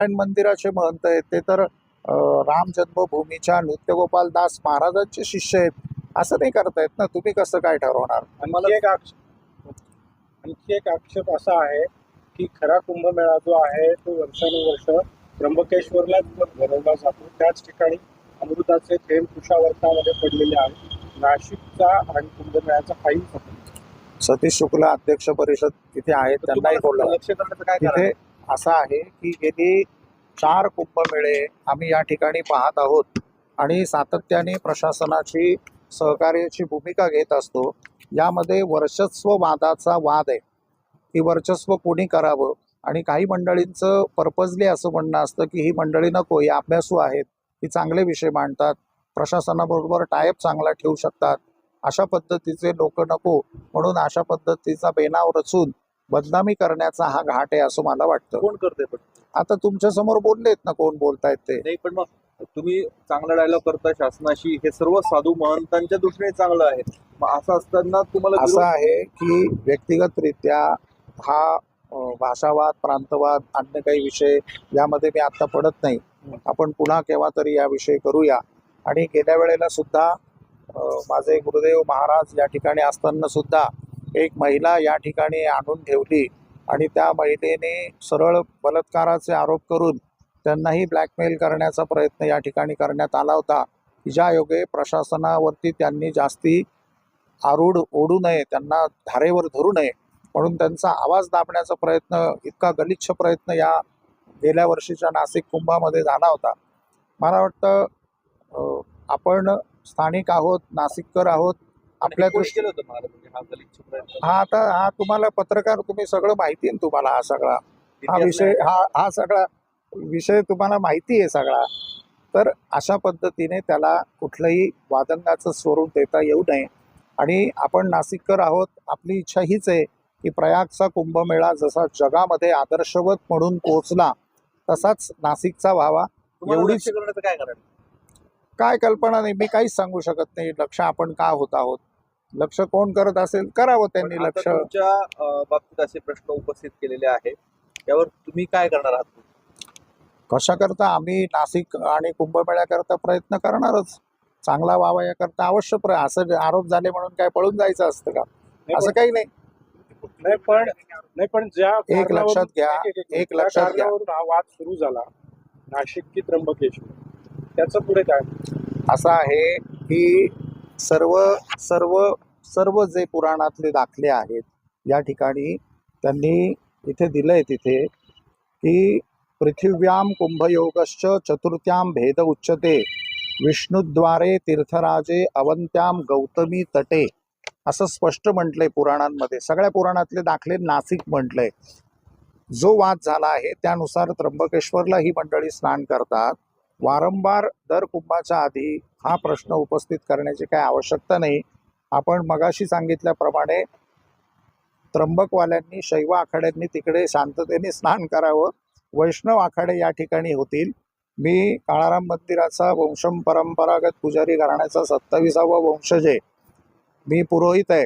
नारायण मंदिराचे महंत आहेत ते तर राम जन्मभूमीच्या नृत्यगोपाल दास महाराजांचे शिष्य आहेत. असं नाही करतायत ना? तुम्ही कसं काय ठरवणार? आणखी एक आक्षेप आणखी एक आक्षेप असा आहे की खरा कुंभमेळा जो आहे तो वर्षानुवर्ष त्र्यंबकेश्वरलाच भरवला जातो. त्याच ठिकाणी अमृताचे थेंब कुशावर्तामध्ये पडलेले आहेत. नाशिकचा आणि कुंभमेळ्याचा काही. सतीश शुक्ला अध्यक्ष परिषद तिथे आहेत त्यांनाही बोललो. तिथे असा आहे की गेली चार कुंभमेळे आम्ही या ठिकाणी पाहत आहोत आणि सातत्याने प्रशासनाची सहकार्याची भूमिका घेत असतो. यामध्ये वर्चस्व वादाचा वाद आहे. की वर्चस्व कोणी करावं आणि काही मंडळींचं पर्पजली असं म्हणणं असतं की ही मंडळी नको ही अभ्यासू आहेत ही चांगले विषय मांडतात प्रशासनाबरोबर टायप चांगला ठेवू शकतात. अशा पद्धतीचे लोक नको म्हणून अशा पद्धतीचा बेनाव रचून बदनामी करण्याचा हा घाट आहे असं मला वाटतं. कोण करते पण? आता तुमच्यासमोर बोललेत ना कोण बोलतायत ते. नाही पण मग तुम्ही चांगला डायलॉग करता शासनाशी हे सर्व साधू महंतांच्या दृष्टीने चांगलं आहे. मग असं असताना तुम्हाला असं विरोध- आहे की व्यक्तिगतरित्या हा अं, भाषावाद प्रांतवाद अन्य काही विषय यामध्ये मी आता पडत नाही. आपण पुन्हा केव्हा तरी याविषयी करूया. आणि गेल्या वेळेला सुद्धा अं, माझे गुरुदेव महाराज या ठिकाणी असताना सुद्धा एक महिला या ठिकाणी आणून ठेवली आणि त्या महिलेने सरळ बलात्काराचे आरोप करून त्यांनाही ब्लॅकमेल करण्याचा प्रयत्न या ठिकाणी करण्यात आला होता. ज्या योगे प्रशासनावरती त्यांनी जास्ती आरूढ ओढू नये त्यांना धारेवर धरू नये म्हणून त्यांचा आवाज दाबण्याचा प्रयत्न इतका गलिच्छ प्रयत्न या गेल्या वर्षीच्या नाशिक कुंभामध्ये झाला होता. मला वाटतं आपण स्थानिक आहोत नाशिककर आहोत आपल्या महाराजांनी हा? हा आता हा तुम्हाला पत्रकार तुम्ही सगळं माहिती आहे ना तुम्हाला हा सगळा. हा विषय. हा हा सगळा विषय तुम्हाला माहिती आहे सगळा. तर अशा पद्धतीने त्याला कुठलंही वादंगाचं स्वरूप देता येऊ नये. आणि आपण नाशिककर आहोत आपली इच्छा हीच आहे की प्रयागचा कुंभमेळा जसा जगामध्ये आदर्शवत म्हणून पोहोचला तसाच नाशिकचा व्हावा. एवढीच- कारण काय कल्पना नाही मी काहीच सांगू शकत नाही. लक्ष आपण का होत आहोत? लक्ष कोण करत असेल करावं त्यांनी लक्ष. तुमच्या बाबतीत असे प्रश्न उपस्थित केलेले आहे यावर तुम्ही काय करणार आहात? कशा करता आम्ही नाशिक आणि कुंभमेळ्याकरता प्रयत्न करणारच. चांगला व्हावा याकरता अवश्य प्र असं आरोप झाले म्हणून काय पळून जायचं असतं का? असं काही नाही. नाही पण नाही पण ज्या एक लक्षात घ्या, एक- लक्षात घ्या. हा वाद सुरू झाला नाशिक की त्र्यंबकेश्वर? त्याचं पुढे काय? असं आहे की सर्व सर्व सर्व जे पुराणातले दाखले आहेत या ठिकाणी त्यांनी इथे दिलंय तिथे की पृथिव्याम कुंभयोगश्च चतुर्थ्याम भेद उच्चते विष्णुद्वारे तीर्थराजे अवंत्याम गौतमी तटे. असं स्पष्ट म्हटलंय पुराणांमध्ये. सगळ्या पुराणातले दाखले नासिक म्हटलंय. जो वाद झाला आहे त्यानुसार त्र्यंबकेश्वरला ही मंडळी स्नान करतात. वारंवार दर कुंभाच्या आधी हा प्रश्न उपस्थित करण्याची काही आवश्यकता नाही. आपण मगाशी सांगितल्याप्रमाणे त्र्यंबकवाल्यांनी शैव आखाड्यांनी तिकडे शांततेने स्नान करावं. वैष्णव आखाडे या ठिकाणी होतील. मी काळाराम मंदिराचा वंशम परंपरागत पुजारी घराण्याचा सत्तावीसावा वंशज आहे. मी पुरोहित आहे.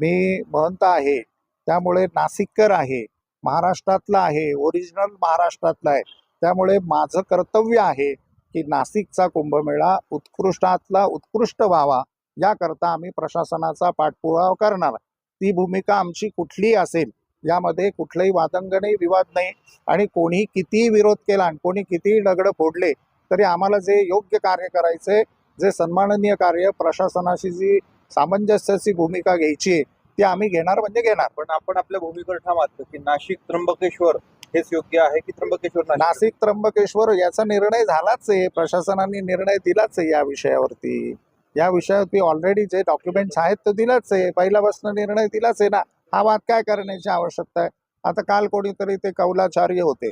मी महंत आहे. त्यामुळे नाशिककर आहे. महाराष्ट्रातला आहे. ओरिजिनल महाराष्ट्रातला आहे. त्यामुळे माझं कर्तव्य आहे की नाशिकचा कुंभमेळा उत्कृष्टातला उत्कृष्ट व्हावा. याकरता आम्ही प्रशासनाचा पाठपुरावा करणार. ती भूमिका आमची कुठलीही असेल? यामध्ये कुठलंही वादंग नाही विवाद नाही आणि कोणी कितीही विरोध केला आणि कोणी कितीही दगडं फोडले तरी आम्हाला जे योग्य कार्य करायचे जे सन्माननीय कार्य प्रशासनाशी जी सामंजस्याची भूमिका घ्यायची आहे ती आम्ही घेणार म्हणजे घेणार. पण आपण आपल्या भूमीवर ठाम आहात की नाशिक त्र्यंबकेश्वर हेच योग्य आहे की त्र्यंबकेश्वर? नाशिक त्र्यंबकेश्वर याचा निर्णय झालाच आहे. प्रशासनाने निर्णय दिलाच आहे या विषयावरती. या विषयावरती ऑलरेडी जे डॉक्युमेंट्स आहेत ते दिलाच आहे. पहिल्यापासून निर्णय दिलाच आहे ना. हा वाद काय करण्याची आवश्यकता आहे? आता काल कोणीतरी ते कौलाचार्य होते.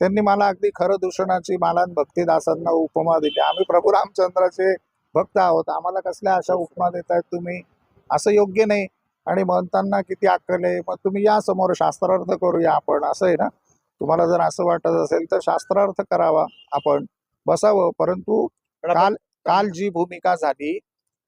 त्यांनी मला अगदी खरं दूषणाची मालान भक्तिदासांना उपमा दिली. आम्ही प्रभू रामचंद्राचे भक्त आहोत. आम्हाला कसल्या अशा उपमा देतायत तुम्ही? असं योग्य नाही. आणि म्हणताना किती अक्कल आहे मग तुम्ही या समोर शास्त्रार्थ करूया आपण. असं आहे ना? तुम्हाला जर असं वाटत असेल तर शास्त्रार्थ करावा आपण. बसावं. परंतु काल काल जी भूमिका झाली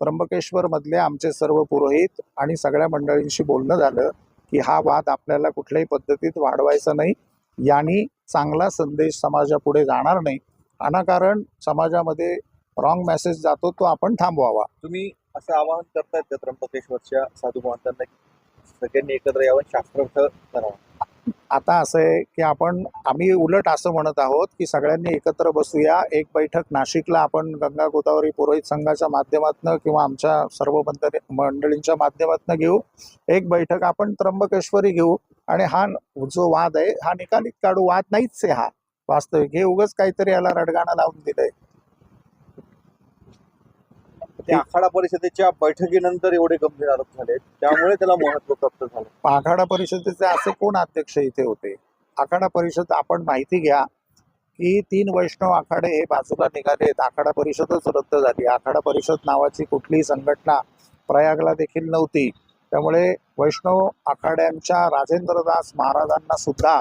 त्र्यंबकेश्वर मधले आमचे सर्व पुरोहित आणि सगळ्या मंडळींशी बोलणं झालं की हा वाद आपल्याला कुठल्याही पद्धतीत वाढवायचा नाही. यांनी चांगला संदेश समाजापुढे जाणार नाही. अनाकारण समाजामध्ये रॉंग मेसेज जातो तो आपण थांबवावा. तुम्ही असं आवाहन करतायत का त्र्यंबकेश्वरच्या साधू महंतांना सगळ्यांनी एकत्र यावं शास्त्रार्थ करावा आता असं आहे की आपण आम्ही उलट असं म्हणत आहोत की सगळ्यांनी एकत्र बसूया. एक बैठक नाशिकला आपण गंगा गोदावरी पुरोहित संघाच्या माध्यमातून किंवा आमच्या सर्व मंडळी मंडळींच्या माध्यमातून घेऊ. एक बैठक आपण त्र्यंबकेश्वरी घेऊ. आणि हा जो वाद आहे हा निकालीत काढू. वाद नाहीच आहे हा. वास्तविक. हे उगच काहीतरी याला रडगाणं लावून दिलंय. त्या आखाडा परिषदेच्या बैठकीनंतर एवढे गंभीर आरोप झाले. त्यामुळे त्याला महत्त्व प्राप्त झालं. आखाडा परिषदेचे असे कोण अध्यक्ष इथे होते? आखाडा परिषद आपण माहिती घ्या की तीन वैष्णव आखाडे हे बाजूला निघालेत आखाडा परिषदच रद्द झाली. आखाडा परिषद नावाची कुठलीही संघटना प्रयागला देखील नव्हती. त्यामुळे वैष्णव आखाड्यांच्या राजेंद्रदास महाराजांना सुद्धा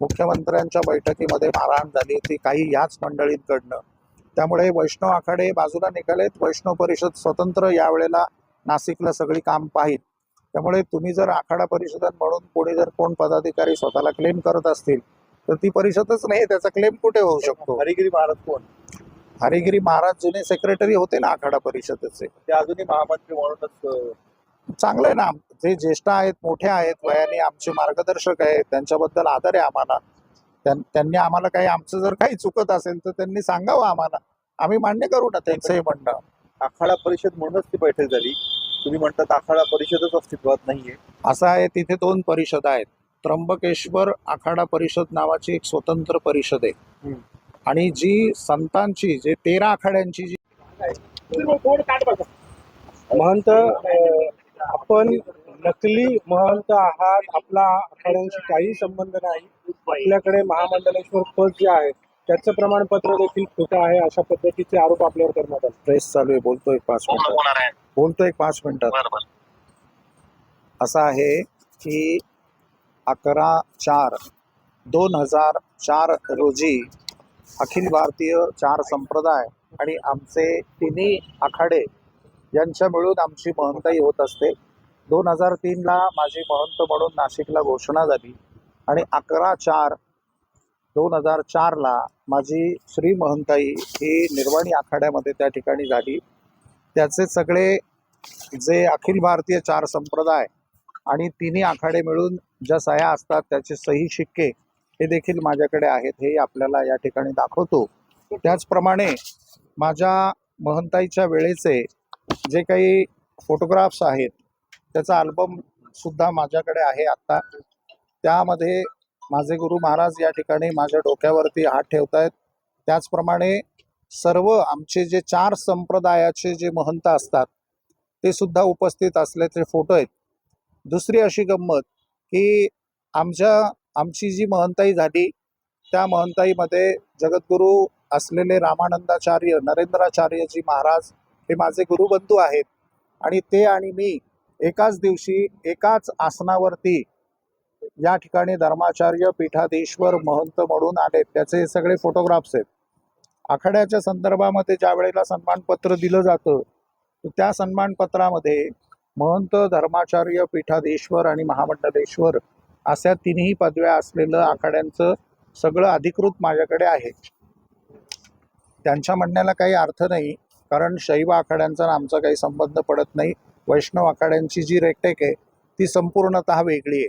मुख्यमंत्र्यांच्या बैठकीमध्ये मारहाण झाली होती. काही याच मंडळींकडनं. त्यामुळे वैष्णव आखाडे बाजूला निघालेत. वैष्णव परिषद स्वतंत्र यावेळेला नाशिकला सगळी काम पाहिल त्यामुळे तुम्ही जर आखाडा परिषद म्हणून कोणी जर कोण पदाधिकारी स्वतःला क्लेम करत असतील तर ती परिषदच नाही त्याचा क्लेम कुठे होऊ शकतो? हरिगिरी महाराज कोण? हरिगिरी महाराज जुने सेक्रेटरी होते ना आखाडा परिषदेचे. ते अजूनही महामंत्री म्हणूनच चांगलं आहे ना. जे ज्येष्ठ आहेत मोठे आहेत वयाने आमचे मार्गदर्शक आहेत त्यांच्याबद्दल आदर आहे आम्हाला. त्यांनी आम्हाला काही आमचं जर काही चुकत असेल तर त्यांनी सांगावं आम्हाला. आम्ही मान्य करू ना त्यांचंही म्हणणं. आखाडा परिषद म्हणूनच ती बैठक झाली. तुम्ही म्हणतात आखाडा परिषदच अस्तित्वात नाहीये. असं आहे तिथे दोन परिषद आहेत. त्र्यंबकेश्वर आखाडा परिषद नावाची एक स्वतंत्र परिषद आहे. आणि जी संतांची जे तेरा आखाड्यांची जी महंत आपण नकली महंत आहात आपला आखाड्यांशी काही संबंध नाही. आपल्याकडे महामंडलेश्वर पद जे आहे त्याचं प्रमाणपत्र देखील खोटं आहे अशा पद्धतीचे आरोप आपल्यावर करण्यात आले. प्रेस चालू आहे बोलतो एक पाच मिनिटात बोलतो एक पाच मिनिटात असं आहे की अकरा चार दोन हजार चार रोजी अखिल भारतीय चार संप्रदाय आणि आमचे तिन्ही आखाडे यांच्या मिळून आमची महंताई होत असते. दोन हजार तीनला माझी महंत म्हणून नाशिकला घोषणा झाली. आणि अकरा चार दोन हजार चारला माझी श्री महंताई ही निर्वाणी आखाड्यामध्ये त्या ठिकाणी झाली. त्याचे सगळे जे अखिल भारतीय चार संप्रदाय आणि तिन्ही आखाडे मिळून ज्या सह्या असतात त्याचे सही शिक्के हे देखील माझ्याकडे आहेत हे आपल्याला या ठिकाणी दाखवतो. त्याचप्रमाणे माझ्या महंताईच्या वेळेचे जे काही फोटोग्राफ्स आहेत त्याचा अल्बम सुद्धा माझ्याकडे आहे आत्ता. त्यामध्ये माझे गुरु महाराज या ठिकाणी माझ्या डोक्यावरती हात ठेवत आहेत त्याचप्रमाणे सर्व आमचे जे चार संप्रदायाचे जे महंत असतात ते सुद्धा उपस्थित असल्याचे फोटो आहेत. दुसरी अशी गंमत की आमच्या आमची जी महंताई झाली त्या महंताईमध्ये जगद्गुरू असलेले रामानंदाचार्य नरेंद्राचार्यजी महाराज हे माझे गुरुबंधू आहेत. आणि ते आणि मी एकाच दिवशी एकाच आसनावरती या ठिकाणी धर्माचार्य पीठाधीश्वर महंत म्हणून आले त्याचे हे सगळे फोटोग्राफ्स आहेत. आखाड्याच्या संदर्भामध्ये ज्या वेळेला सन्मानपत्र दिलं जातं त्या सन्मानपत्रामध्ये महंत धर्माचार्य पीठाधीश्वर आणि महामंडलेश्वर अशा तिन्ही पदव्या असलेलं आखाड्यांचं सगळं अधिकृत माझ्याकडे आहे. त्यांच्या म्हणण्याला काही अर्थ नाही कारण शैव आखाड्यांचा आमचा काही संबंध पडत नाही. वैष्णव आखाड्यांची जी रेटेक आहे ती संपूर्णत वेगळी आहे.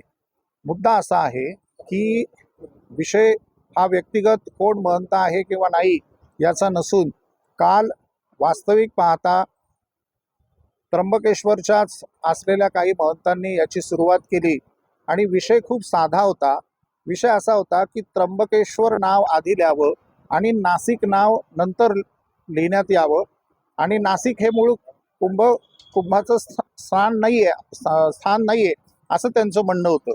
मुद्दा असा आहे की विषय हा व्यक्तिगत कोण महंत आहे किंवा नाही याचा नसून काल वास्तविक पाहता त्र्यंबकेश्वरच्याच असलेल्या काही महंतांनी याची सुरुवात केली आणि विषय खूप साधा होता. विषय असा होता की त्र्यंबकेश्वर नाव आधी लिहावं आणि नाशिक नाव नंतर लिहिण्यात यावं आणि नाशिक हे मूळ कुंभ कुंभाचं स्थान नाही आहे स्थान नाही आहे असं त्यांचं म्हणणं होतं.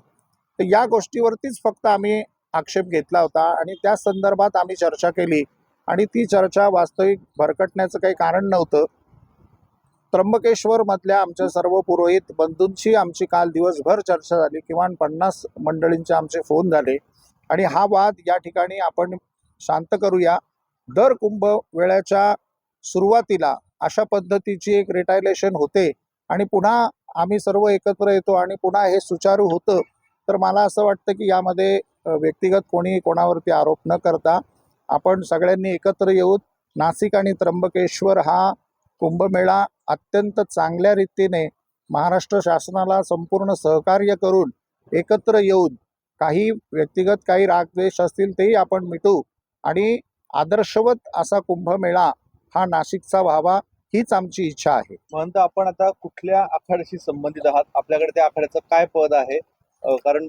तर या गोष्टीवरतीच फक्त आम्ही आक्षेप घेतला होता आणि त्या संदर्भात आम्ही चर्चा केली आणि ती चर्चा वास्तविक भरकटण्याचं काही कारण नव्हतं. त्र्यंबकेश्वर मधल्या आमच्या सर्व पुरोहित बंधूंची आमची काल दिवसभर चर्चा झाली किमान पन्नास मंडळींचे आमचे फोन झाले. आणि हा वाद या ठिकाणी आपण शांत करूया. दर कुंभ वेळाच्या सुरुवातीला अशा पद्धतीची एक रिटायलेशन होते. आणि पुन्हा आम्ही सर्व एकत्र येतो आणि पुन्हा हे सुचारू होतं तर मला असं वाटतं की यामध्ये व्यक्तिगत कोणी कोणावरती आरोप न करता आपण सगळ्यांनी एकत्र येऊन नाशिक आणि त्र्यंबकेश्वर हा कुंभमेळा अत्यंत चांगल्या रीतीने महाराष्ट्र शासनाला संपूर्ण सहकार्य करून एकत्र येऊन काही व्यक्तिगत काही रागद्वेष असतील तेही आपण मिटू आणि आदर्शवत असा कुंभमेळा हा नाशिकचा व्हावा. हीच आमची इच्छा आहे. महंत आपण आता कुठल्या आखाड्याशी संबंधित आहात? आपल्याकडे त्या आखाड्याचं काय पद आहे? कारण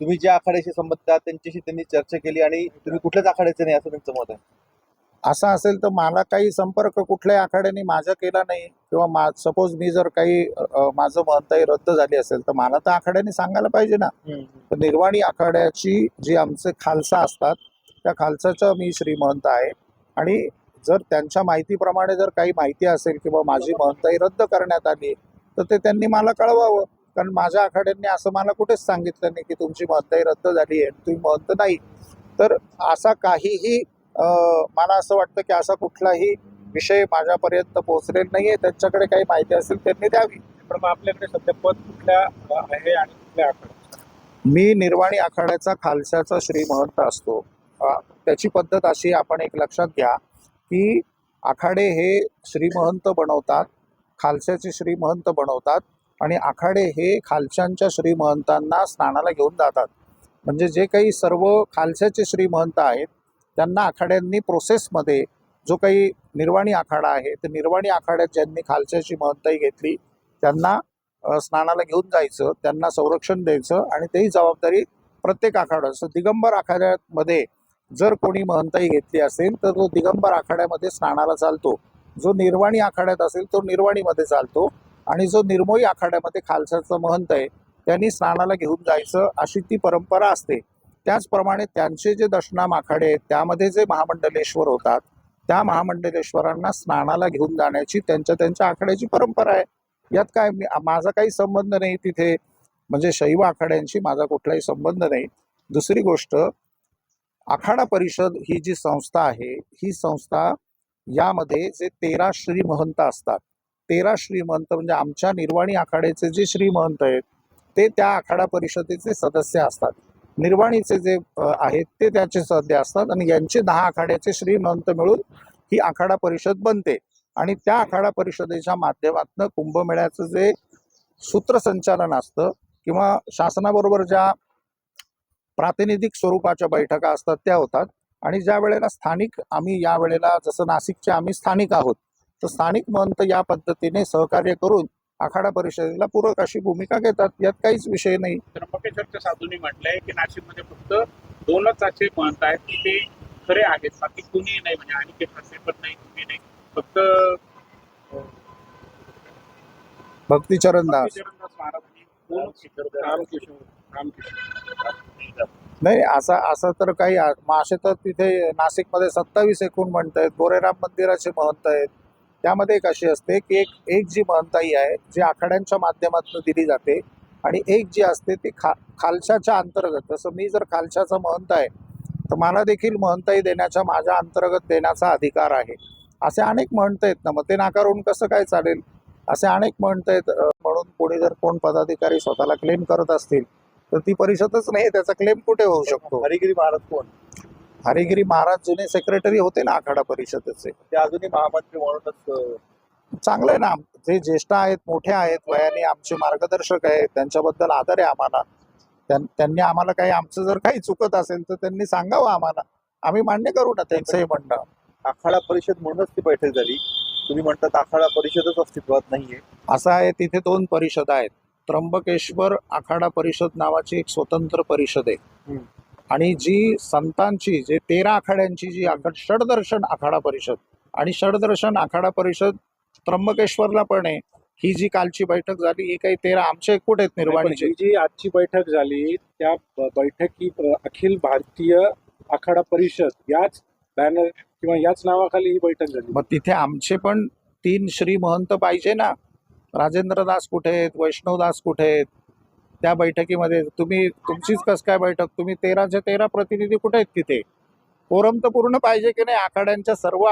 तुम्ही ज्या आखाड्याशी संबंधित आहात त्यांच्याशी त्यांनी चर्चा केली आणि तुम्ही कुठल्याच आखाड्याचे नाही असं त्यांचं मत आहे. असं असेल तर मला काही संपर्क कुठल्याही आखाड्याने माझा केला नाही किंवा मा सपोज मी जर काही माझं म्हणताही रद्द झाली असेल तर मला तर आखाड्याने सांगायला पाहिजे ना. तर निर्वाणी आखाड्याची जी आमचे खालसा असतात त्या खालसाचं मी श्रीमंत आहे. आणि जर त्यांच्या माहितीप्रमाणे जर काही माहिती असेल किंवा माझी महंताई रद्द करण्यात आली तर ते त्यांनी मला कळवावं. कारण माझ्या आखाड्यांनी असं मला कुठेच सांगितलं नाही की तुमची महंताई रद्द झाली आहे तुम्ही महंत नाही. तर असा काहीही मला असं वाटतं की असा कुठलाही विषय माझ्यापर्यंत पोहोचलेला नाही आहे त्यांच्याकडे काही माहिती असेल त्यांनी द्यावी. पण मग आपल्याकडे सध्या पद कुठल्या आहे आणि कुठल्या आखाड्यात मी निर्वाणी आखाड्याचा खालसाचा श्री महंत असतो. त्याची पद्धत अशी आपण एक लक्षात घ्या. की आखाडे हे श्रीमहंत बनवतात खालसाचे श्रीमहंत बनवतात आणि आखाडे हे खालच्यांच्या श्रीमहंतांना स्नानाला घेऊन जातात. म्हणजे जे काही सर्व खालच्याचे श्रीमहंत आहेत त्यांना आखाड्यांनी प्रोसेसमध्ये जो काही निर्वाणी आखाडा आहे तर निर्वाणी आखाड्यात ज्यांनी खालच्याची महंताई घेतली त्यांना स्नानाला घेऊन जायचं त्यांना संरक्षण द्यायचं आणि तेही जबाबदारी प्रत्येक आखाड्याचं असं दिगंबर आखाड्यामध्ये जर कोणी महंताई घेतली असेल तर तो दिगंबर आखाड्यामध्ये स्नानाला चालतो. जो निर्वाणी आखाड्यात असेल तो निर्वाणीमध्ये चालतो. आणि जो निर्मोही आखाड्यामध्ये खालसाचं महंत आहे त्यांनी स्नानाला घेऊन जायचं अशी ती परंपरा असते. त्याचप्रमाणे त्यांचे जे दशनाम आखाडे आहेत त्यामध्ये जे महामंडलेश्वर होतात त्या महामंडलेश्वरांना स्नानाला घेऊन जाण्याची त्यांच्या त्यांच्या आखाड्याची परंपरा आहे. यात काय माझा काही संबंध नाही तिथे. म्हणजे शैव आखाड्यांशी माझा कुठलाही संबंध नाही. दुसरी गोष्ट आखाडा परिषद ही जी संस्था आहे ही संस्था यामध्ये जे तेरा श्रीमहंत असतात. तेरा श्रीमंत म्हणजे आमच्या निर्वाणी आखाड्याचे जे श्रीमहंत आहेत ते त्या आखाडा परिषदेचे सदस्य असतात. निर्वाणीचे जे आहेत ते त्याचे सदस्य असतात आणि यांचे दहा आखाड्याचे श्रीमंत मिळून ही आखाडा परिषद बनते. आणि त्या आखाडा परिषदेच्या माध्यमातून कुंभमेळ्याचं जे सूत्रसंचालन असतं किंवा शासनाबरोबर ज्या प्रातिनिधिक स्वरूपाच्या बैठका असतात त्या होतात. आणि ज्या वेळेला स्थानिक आम्ही या वेळेला जसं नाशिकचे आम्ही स्थानिक आहोत तर स्थानिक महंत या पद्धतीने सहकार्य करून आखाडा परिषदेला पूरक अशी भूमिका घेतात. यात काहीच विषय नाही. त्र्यंबकेश्वरच्या साधूंनी म्हटलंय की नाशिकमध्ये फक्त दोनच असे महंत आहेत की ते खरे आहेत बाकी कुणी नाही म्हणजे आणि ते प्रसे पण नाही कुणी नाही. फक्त भक्तीचरण दास. चरणदास महाराज नाही असं असं तर काही आ- असे तर तिथे नाशिकमध्ये सत्तावीस एकूण म्हणत आहेत गोरेराम मंदिराचे महंत आहेत. त्यामध्ये एक अशी असते की एक एक जी महंताई आहे जी आखाड्यांच्या माध्यमातून दिली जाते आणि एक जी असते ती खा खालशाच्या अंतर्गत. जसं मी जर खालशाचा महंत आहे तर मला देखील महंताई देण्याच्या माझ्या अंतर्गत देण्याचा अधिकार आहे. असे अनेक म्हणत आहेत ना मग ते नाकारून कसं काय चालेल? असे अनेक म्हणत आहेत म्हणून कोणी जर कोण पदाधिकारी स्वतःला क्लेम करत असतील तर ती परिषदच नाही त्याचा क्लेम कुठे होऊ शकतो? हरिगिरी महाराज कोण? हरिगिरी महाराज जुने सेक्रेटरी होते ना आखाडा परिषदेचे. ते अजूनही महामंत्री म्हणूनच चांगलं आहे ना जे ज्येष्ठ आहेत मोठे आहेत वयाने आमचे मार्गदर्शक आहेत त्यांच्याबद्दल आदर आहे आम्हाला. त्यां- त्यांनी आम्हाला काही आमचं जर काही चुकत असेल तर त्यांनी सांगावं आम्हाला. आम्ही मान्य करू ना त्यांचंही म्हणणं. आखाडा परिषद म्हणूनच ती बैठक झाली. तुम्ही म्हणतात आखाडा परिषदच अस्तित्वात नाहीये. असं आहे तिथे दोन परिषद आहेत. त्र्यंबकेश्वर आखाडा परिषद नावाची एक स्वतंत्र परिषद आहे. आणि जी संतांची जे तेरा आखाड्यांची जी आखाड षडदर्शन आखाडा परिषद. आणि षडदर्शन आखाडा परिषद त्र्यंबकेश्वरला पण आहे. ही जी कालची बैठक झाली ही काही तेरा आमचे कुठे आहेत निर्वाणीचे. जी आजची बैठक झाली त्या बैठकी अखिल भारतीय आखाडा परिषद याच बॅनर किंवा याच नावाखाली ही बैठक झाली. मग तिथे आमचे पण तीन श्री महंत पाहिजे ना. राजेंद्रदास कुठे आहेत? वैष्णवदास कुठे आहेत? त्या बैठकीमध्ये तुम्ही तुमचीच कस काय बैठक? तुम्ही तेराचे तेरा प्रतिनिधी कुठे आहेत तिथे? कोरम तर पूर्ण पाहिजे की नाही? आखाड्यांच्या सर्व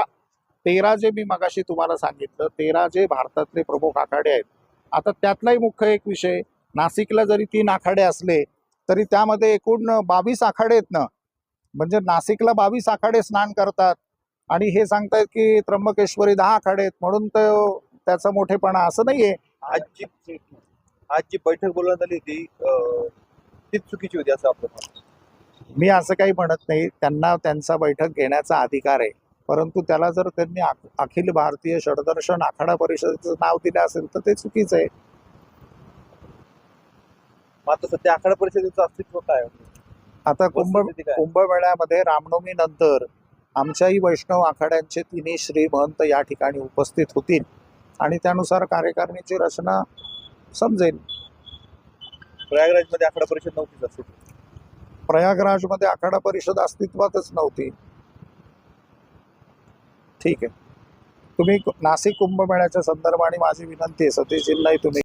तेरा जे मी मगाशी तुम्हाला सांगितलं. तेरा जे भारतातले प्रमुख आखाडे आहेत. आता त्यातलाही मुख्य एक विषय नाशिकला जरी तीन आखाडे असले तरी त्यामध्ये एकूण बावीस आखाडे आहेत ना? म्हणजे नाशिकला बावीस आखाडे स्नान करतात. आणि हे सांगतायत की त्र्यंबकेश्वरी दहा आखाडे आहेत. म्हणून तर त्याचा मोठेपणा असं नाहीये. आज जी आज जी बैठक बोलवण्यात आली होती तीच चुकीची होती असं आपलं मत. मी असं काही म्हणत नाही. त्यांना त्यांचा बैठक घेण्याचा अधिकार आहे. परंतु त्याला जर त्यांनी अख- अखिल भारतीय षडदर्शन आखाडा परिषदेचं नाव दिलं असेल तर ते चुकीचं आहे. मात्र सध्या आखाडा परिषदेचं अस्तित्व काय आहे? आता कुंभ वस्तुस्थिती काय कुंभमेळ्यामध्ये रामनवमी नंतर आमच्याही वैष्णव आखाड्यांचे तिन्ही श्री महंत या ठिकाणी उपस्थित होतील. आणि त्यानुसार कार्यकारिणीची रचना समजेल. प्रयागराजमध्ये आखाडा परिषद नव्हतीच अस्तित्व प्रयागराजमध्ये आखाडा परिषद अस्तित्वातच नव्हती. ठीक आहे. तुम्ही नाशिक कुंभमेळ्याच्या संदर्भाने माझी विनंती आहे सतीशजींनाही तुम्ही